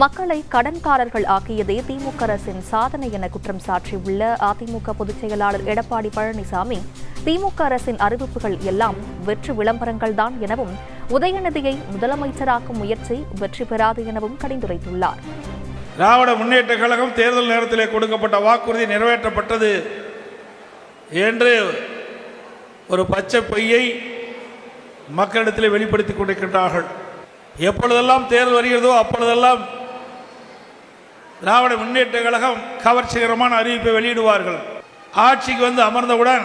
மக்களை கடன்காரர்கள் ஆக்கியதே திமுக அரசின் சாதனை என குற்றம் சாட்டியுள்ள அதிமுக பொதுச் செயலாளர் எடப்பாடி பழனிசாமி. திமுக அரசின் அறிவிப்புகள் எல்லாம் வெற்று விளம்பரங்கள்தான் எனவும் உதயநிதியை முதலமைச்சராக்கும் முயற்சி வெற்றி பெறாது எனவும் கடிந்துரைத்துள்ளார். திராவிட முன்னேற்ற கழகம் தேர்தல் நேரத்திலே கொடுக்கப்பட்ட வாக்குறுதி நிறைவேற்றப்பட்டது என்று ஒரு பச்சை பொய்யை மக்களிடத்தில் வெளிப்படுத்திக் கொண்டிருக்கின்றார்கள். எப்பொழுதெல்லாம் தேர்தல் வருகிறதோ அப்பொழுதெல்லாம் திராவிட முன்னேற்ற கழகம் கவர்ச்சிகரமான அறிவிப்பை வெளியிடுவார்கள். ஆட்சிக்கு வந்து அமர்ந்தவுடன்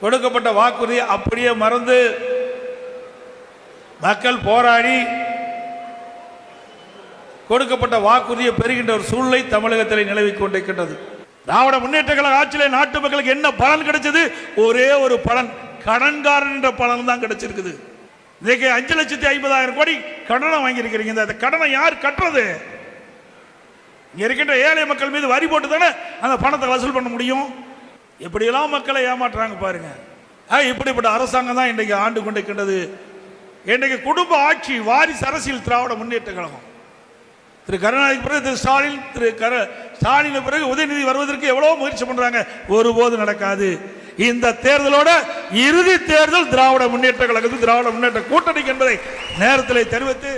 கொடுக்கப்பட்ட வாக்குறுதியை அப்படியே மறந்து மக்கள் போராடி கொடுக்கப்பட்ட வாக்குறுதியை பெறுகின்ற ஒரு சூழ்நிலை தமிழகத்தில் நிலவிக் கொண்டிருக்கின்றது. திராவிட முன்னேற்ற கழக ஆட்சியில் நாட்டு மக்களுக்கு என்ன பலன் கிடைச்சது? ஒரே ஒரு பலன். கடன்காரன் என்ற பலன் தான் கிடைச்சிருக்குது. இன்னைக்கு அஞ்சு லட்சத்தி ஐம்பதாயிரம் கோடி கடனை வாங்கியிருக்கிறீங்க. இந்த கடனை யார் கட்டுறது? இங்கே இருக்கின்ற ஏழை மக்கள் மீது வரி போட்டு தானே அந்த பணத்தை வசூல் பண்ண முடியும்? எப்படியெல்லாம் மக்களை ஏமாற்றுறாங்க பாருங்க. இப்படிப்பட்ட அரசாங்கம் தான் இன்றைக்கு ஆண்டு கொண்டிருக்கின்றது. இன்றைக்கு குடும்ப ஆட்சி வாரிசு அரசியல் திராவிட முன்னேற்ற கழகம். திரு கருணாநிதி பிறகு திரு ஸ்டாலின் திரு கர ஸ்டாலின் பிறகு உதயநிதி வருவதற்கு எவ்வளவு முயற்சி பண்றாங்க. ஒருபோது நடக்காது. இந்த தேர்தலோட இறுதி தேர்தல் திராவிட முன்னேற்ற கழகத்தில் திராவிட முன்னேற்ற கூட்டணிக்கு என்பதை நேரத்தில் தெரிவித்து